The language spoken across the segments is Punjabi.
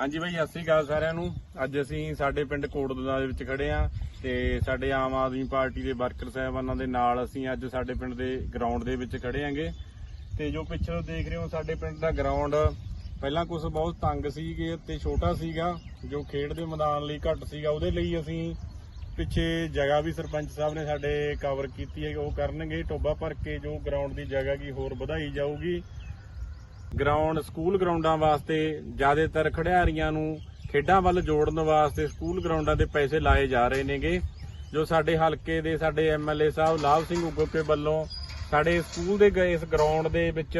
ਹਾਂਜੀ ਬਾਈ, ਸਤਿ ਸ਼੍ਰੀ ਅਕਾਲ ਸਾਰਿਆਂ ਨੂੰ। ਅੱਜ ਅਸੀਂ ਸਾਡੇ ਪਿੰਡ ਕੋਟਦੁਲਾ ਦੇ ਵਿੱਚ ਖੜੇ ਆ ਤੇ ਸਾਡੇ ਆਮ ਆਦਮੀ ਪਾਰਟੀ ਦੇ ਵਰਕਰ ਸਾਹਿਬਾਨਾਂ ਦੇ ਨਾਲ ਅਸੀਂ ਅੱਜ ਸਾਡੇ ਪਿੰਡ ਦੇ ਗਰਾਊਂਡ ਦੇ ਵਿੱਚ ਖੜੇ ਆਂਗੇ ਤੇ ਜੋ ਪਿੱਛੇ ਦੇਖ ਰਹੇ ਹੋ, ਸਾਡੇ ਪਿੰਡ ਦਾ ਗਰਾਊਂਡ ਪਹਿਲਾਂ ਕੁਝ ਬਹੁਤ ਤੰਗ ਸੀਗੇ ਤੇ ਛੋਟਾ ਸੀਗਾ, ਜੋ ਖੇਡ ਦੇ ਮੈਦਾਨ ਲਈ ਘੱਟ ਸੀਗਾ, ਉਹਦੇ ਲਈ ਅਸੀਂ ਪਿੱਛੇ ਜਗ੍ਹਾ ਵੀ ਸਰਪੰਚ ਸਾਹਿਬ ਨੇ ਸਾਡੇ ਕਵਰ ਕੀਤੀ ਹੈ, ਉਹ ਕਰਨਗੇ। ਟੋਬਾ ਭਰ ਕੇ ਜੋ ਗਰਾਊਂਡ ਦੀ ਜਗ੍ਹਾ ਕੀ ਹੋਰ ਵਧਾਈ ਜਾਊਗੀ। ਗਰਾਊਂਡ ਸਕੂਲ ਗਰਾਊਂਡਾਂ ਵਾਸਤੇ ਜ਼ਿਆਦਾਤਰ ਖਿਡਾਰੀਆਂ ਨੂੰ ਖੇਡਾਂ ਵੱਲ ਜੋੜਨ ਵਾਸਤੇ ਸਕੂਲ ਗਰਾਊਂਡਾਂ ਦੇ ਪੈਸੇ ਲਾਏ ਜਾ ਰਹੇ ਨੇਗੇ। ਜੋ ਸਾਡੇ ਹਲਕੇ ਦੇ ਸਾਡੇ ਐਮਐਲਏ ਸਾਹਿਬ ਲਾਭ ਸਿੰਘ ਉਗੋਕੇ ਵੱਲੋਂ ਸਾਡੇ ਸਕੂਲ ਦੇ ਗਏ ਇਸ ਗਰਾਊਂਡ ਦੇ ਵਿੱਚ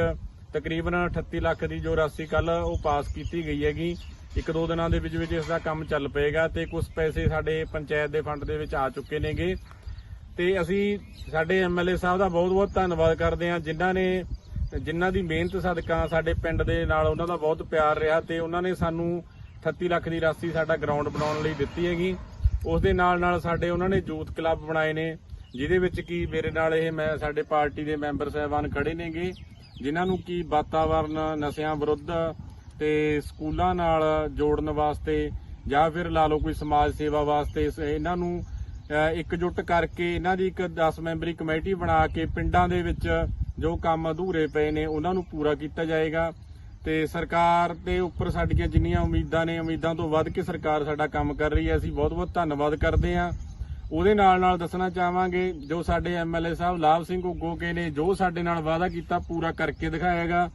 ਤਕਰੀਬਨ 38 ਲੱਖ ਦੀ ਜੋ ਰਾਸ਼ੀ ਕੱਲ ਉਹ ਪਾਸ ਕੀਤੀ ਗਈ ਹੈਗੀ। ਇੱਕ ਦੋ ਦਿਨਾਂ ਦੇ ਵਿੱਚ ਵਿੱਚ ਇਸ ਦਾ ਕੰਮ ਚੱਲ ਪਏਗਾ ਤੇ ਕੁਝ ਪੈਸੇ ਸਾਡੇ ਪੰਚਾਇਤ ਦੇ ਫੰਡ ਦੇ ਵਿੱਚ ਆ ਚੁੱਕੇ ਨੇਗੇ। ਤੇ ਅਸੀਂ ਸਾਡੇ ਐਮਐਲਏ ਸਾਹਿਬ ਦਾ ਬਹੁਤ-ਬਹੁਤ ਧੰਨਵਾਦ ਕਰਦੇ ਹਾਂ, ਜਿਨ੍ਹਾਂ ਨੇ ਜਿਨ੍ਹਾਂ ਦੀ ਮਿਹਨਤ ਸਦਕਾ ਸਾਡੇ ਪਿੰਡ ਦੇ ਨਾਲ ਉਹਨਾਂ ਦਾ ਬਹੁਤ ਪਿਆਰ ਰਿਹਾ ਤੇ ਉਹਨਾਂ ਨੇ ਸਾਨੂੰ 38 ਲੱਖ ਦੀ ਰਾਸ਼ੀ ਸਾਡਾ ਗਰਾਊਂਡ ਬਣਾਉਣ ਲਈ ਦਿੱਤੀ ਹੈਗੀ। ਉਸ ਦੇ ਨਾਲ ਨਾਲ ਸਾਡੇ ਉਹਨਾਂ ਨੇ ਯੂਥ ਕਲੱਬ ਬਣਾਏ ਨੇ, ਜਿਹਦੇ ਵਿੱਚ ਕੀ ਮੇਰੇ ਨਾਲ ਇਹ ਮੈਂ ਸਾਡੇ ਪਾਰਟੀ ਦੇ ਮੈਂਬਰ ਸਾਹਿਬਾਨ ਖੜੇ ਨੇਗੇ, ਜਿਨ੍ਹਾਂ ਨੂੰ ਕੀ ਵਾਤਾਵਰਨ, ਨਸ਼ਿਆਂ ਵਿਰੁੱਧ ਤੇ ਸਕੂਲਾਂ ਨਾਲ ਜੋੜਨ ਵਾਸਤੇ ਜਾਂ ਫਿਰ ਲਾ ਲਓ ਕੋਈ ਸਮਾਜ ਸੇਵਾ ਵਾਸਤੇ ਇਹਨਾਂ ਨੂੰ, ਅਹ, ਇਕਜੁੱਟ ਕਰਕੇ ਇਹਨਾਂ ਦੀ ਇੱਕ 10 ਮੈਂਬਰੀ ਕਮੇਟੀ ਬਣਾ ਕੇ ਪਿੰਡਾਂ ਦੇ ਵਿੱਚ ਜੋ ਕੰਮ ਅਧੂਰੇ ਪਏ ਨੇ, ਉਹਨਾਂ ਨੂੰ ਪੂਰਾ ਕੀਤਾ ਜਾਏਗਾ। ਤੇ ਸਰਕਾਰ ਦੇ ਉੱਪਰ ਸਾਡੀਆਂ ਜਿੰਨੀਆਂ ਉਮੀਦਾਂ ਨੇ, ਉਮੀਦਾਂ ਤੋਂ ਵੱਧ ਕੇ ਸਰਕਾਰ ਸਾਡਾ ਕੰਮ ਕਰ ਰਹੀ ਹੈ। ਅਸੀਂ ਬਹੁਤ-ਬਹੁਤ ਧੰਨਵਾਦ ਕਰਦੇ ਹਾਂ। ਉਹਦੇ ਨਾਲ ਨਾਲ ਦੱਸਣਾ ਚਾਹਾਂਗੇ, ਜੋ ਸਾਡੇ ਐਮਐਲਏ ਸਾਹਿਬ ਲਾਭ ਸਿੰਘ ਉਗੋਕੇ ਨੇ, ਜੋ ਸਾਡੇ ਨਾਲ ਵਾਅਦਾ ਕੀਤਾ ਪੂਰਾ ਕਰਕੇ ਦਿਖਾਏਗਾ।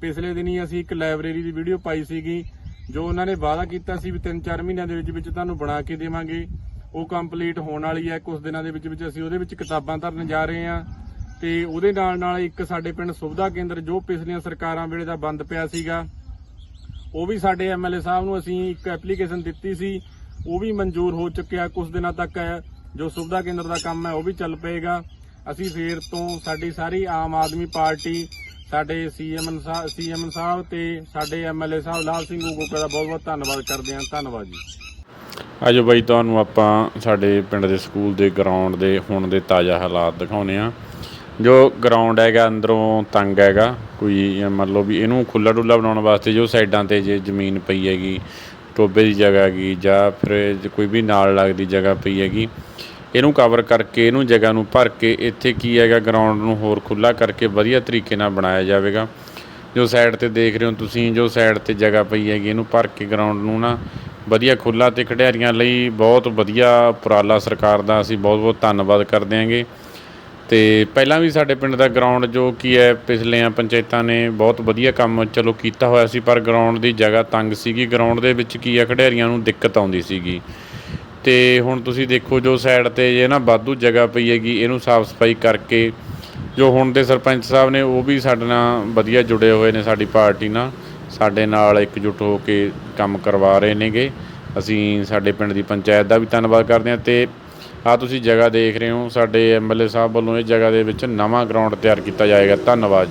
ਪਿਛਲੇ ਦਿਨੀ ਅਸੀਂ ਇੱਕ ਲਾਇਬ੍ਰੇਰੀ ਦੀ ਵੀਡੀਓ ਪਾਈ ਸੀਗੀ, ਜੋ ਉਹਨਾਂ ਨੇ ਵਾਅਦਾ ਕੀਤਾ ਸੀ ਵੀ 3-4 ਮਹੀਨਿਆਂ ਦੇ ਵਿੱਚ ਵਿੱਚ ਤੁਹਾਨੂੰ ਬਣਾ ਕੇ ਦੇਵਾਂਗੇ। ਉਹ ਕੰਪਲੀਟ ਹੋਣ ਵਾਲੀ ਹੈ। ਕੁਝ ਦਿਨਾਂ ਦੇ ਵਿੱਚ ਵਿੱਚ ਅਸੀਂ ਉਹਦੇ ਵਿੱਚ ਕਿਤਾਬਾਂ ਧਰਨ ਜਾ ਰਹੇ ਹਾਂ। ਤੇ ਉਹਦੇ ਨਾਲ ਨਾਲ ਇੱਕ ਸਾਡੇ ਪਿੰਡ ਸੁਵਿਧਾ ਕੇਂਦਰ ਜੋ ਪਿਛਲੀਆਂ ਸਰਕਾਰਾਂ ਵੇਲੇ ਦਾ ਬੰਦ ਪਿਆ ਸੀਗਾ, ਉਹ ਵੀ ਸਾਡੇ ਐਮਐਲਏ ਸਾਹਿਬ ਨੂੰ ਅਸੀਂ ਇੱਕ ਐਪਲੀਕੇਸ਼ਨ ਦਿੱਤੀ ਸੀ, ਉਹ ਵੀ ਮਨਜ਼ੂਰ ਹੋ ਚੁੱਕਿਆ ਕੁਝ ਦਿਨਾਂ ਤੱਕ, ਜੋ ਸੁਵਿਧਾ ਕੇਂਦਰ ਦਾ ਕੰਮ ਹੈ ਉਹ ਵੀ ਚੱਲ ਪਏਗਾ। ਅਸੀਂ ਫੇਰ ਤੋਂ ਸਾਡੀ ਸਾਰੀ ਆਮ ਆਦਮੀ ਪਾਰਟੀ, ਸਾਡੇ ਸੀਐਮ ਸੀਐਮ ਸਾਹਿਬ ਤੇ ਸਾਡੇ ਐਮਐਲਏ ਸਾਹਿਬ ਲਾਲ ਸਿੰਘ ਗੋਕਾ ਦਾ ਬਹੁਤ ਬਹੁਤ ਧੰਨਵਾਦ ਕਰਦੇ ਹਾਂ। ਧੰਨਵਾਦ ਜੀ। ਅੱਜ ਬਈ, ਤੁਹਾਨੂੰ ਆਪਾਂ ਸਾਡੇ ਪਿੰਡ ਦੇ ਸਕੂਲ ਦੇ ਗਰਾਊਂਡ ਦੇ ਹੁਣ ਦੇ ਤਾਜ਼ਾ ਹਾਲਾਤ ਦਿਖਾਉਨੇ ਆ ਜੋ ਗਰਾਊਂਡ ਹੈਗਾ, ਅੰਦਰੋਂ ਤੰਗ ਹੈਗਾ, ਕੋਈ ਮੰਨ ਲਓ ਵੀ ਇਹਨੂੰ ਖੁੱਲਾ ਡੁੱਲਾ ਬਣਾਉਣ ਵਾਸਤੇ ਜੋ ਸਾਈਡਾਂ ਤੇ ਜੇ ਜ਼ਮੀਨ ਪਈ ਹੈਗੀ ਟੋਬੇ ਦੀ ਜਗ੍ਹਾ ਹੈਗੀ ਜਾਂ ਫਿਰ ਕੋਈ ਵੀ ਨਾਲ ਲੱਗਦੀ ਜਗ੍ਹਾ ਪਈ ਹੈਗੀ, ਇਹਨੂੰ ਕਵਰ ਕਰਕੇ ਇਹਨੂੰ ਜਗ੍ਹਾ ਨੂੰ ਭਰ ਕੇ ਇੱਥੇ ਕੀ ਹੈਗਾ ਗਰਾਊਂਡ ਨੂੰ ਹੋਰ ਖੁੱਲਾ ਕਰਕੇ ਵਧੀਆ ਤਰੀਕੇ ਨਾਲ ਬਣਾਇਆ ਜਾਵੇਗਾ। ਜੋ ਸਾਈਡ ਤੇ ਦੇਖ ਰਹੇ ਹੋ ਤੁਸੀਂ, ਜੋ ਸਾਈਡ ਤੇ ਜਗ੍ਹਾ ਪਈ ਹੈਗੀ, ਇਹਨੂੰ ਭਰ ਕੇ ਗਰਾਊਂਡ ਨੂੰ ਨਾ ਵਧੀਆ ਖੁੱਲਾ ਤੇ ਖਿਡਾਰੀਆਂ ਲਈ ਬਹੁਤ ਵਧੀਆ ਉਪਰਾਲਾ ਸਰਕਾਰ ਦਾ, ਅਸੀਂ ਬਹੁਤ ਬਹੁਤ ਧੰਨਵਾਦ ਕਰਦੇ ਹਾਂਗੇ। ਤੇ ਪਹਿਲਾਂ ਵੀ ਸਾਡੇ ਪਿੰਡ ਦਾ ਗਰਾਊਂਡ ਜੋ ਕੀ ਹੈ, ਪਿਛਲੀਆਂ ਪੰਚਾਇਤਾਂ ਨੇ ਬਹੁਤ ਵਧੀਆ ਕੰਮ ਚਲੋ ਕੀਤਾ ਹੋਇਆ ਸੀ, ਪਰ ਗਰਾਊਂਡ ਦੀ ਜਗ੍ਹਾ ਤੰਗ ਸੀਗੀ। ਗਰਾਊਂਡ ਦੇ ਵਿੱਚ ਕੀ ਹੈ ਖਿਡਾਰੀਆਂ ਨੂੰ ਦਿੱਕਤ ਆਉਂਦੀ ਸੀਗੀ। ਤੇ ਹੁਣ ਤੁਸੀਂ ਦੇਖੋ ਜੋ ਸਾਈਡ ਤੇ ਜੇ ਨਾ ਬਾਧੂ ਜਗ੍ਹਾ ਪਈ ਹੈਗੀ, ਇਹਨੂੰ ਸਾਫ਼ ਸਫ਼ਾਈ ਕਰਕੇ ਜੋ ਹੁਣ ਦੇ ਸਰਪੰਚ ਸਾਹਿਬ ਨੇ, ਉਹ ਵੀ ਸਾਡੇ ਨਾਲ ਵਧੀਆ ਜੁੜੇ ਹੋਏ ਨੇ ਸਾਡੀ ਪਾਰਟੀ ਨਾਲ। ਸਾਡੇ ਨਾਲ ਇਕਜੁੱਟ ਹੋ ਕੇ ਕੰਮ ਕਰਵਾ ਰਹੇ ਨੇਗੇ। ਅਸੀਂ ਸਾਡੇ ਪਿੰਡ ਦੀ ਪੰਚਾਇਤ ਦਾ ਵੀ ਧੰਨਵਾਦ ਕਰਦੇ ਹਾਂ ਤੇ ਆ ਤੁਸੀਂ ਜਗ੍ਹਾ ਦੇਖ ਰਹੇ ਹੋ, ਸਾਡੇ ਐਮਐਲਏ ਸਾਹਿਬ ਵੱਲੋਂ ਇਹ ਜਗ੍ਹਾ ਦੇ ਵਿੱਚ ਨਵਾਂ ਗਰਾਊਂਡ ਤਿਆਰ ਕੀਤਾ ਜਾਏਗਾ। ਧੰਨਵਾਦ ਜੀ।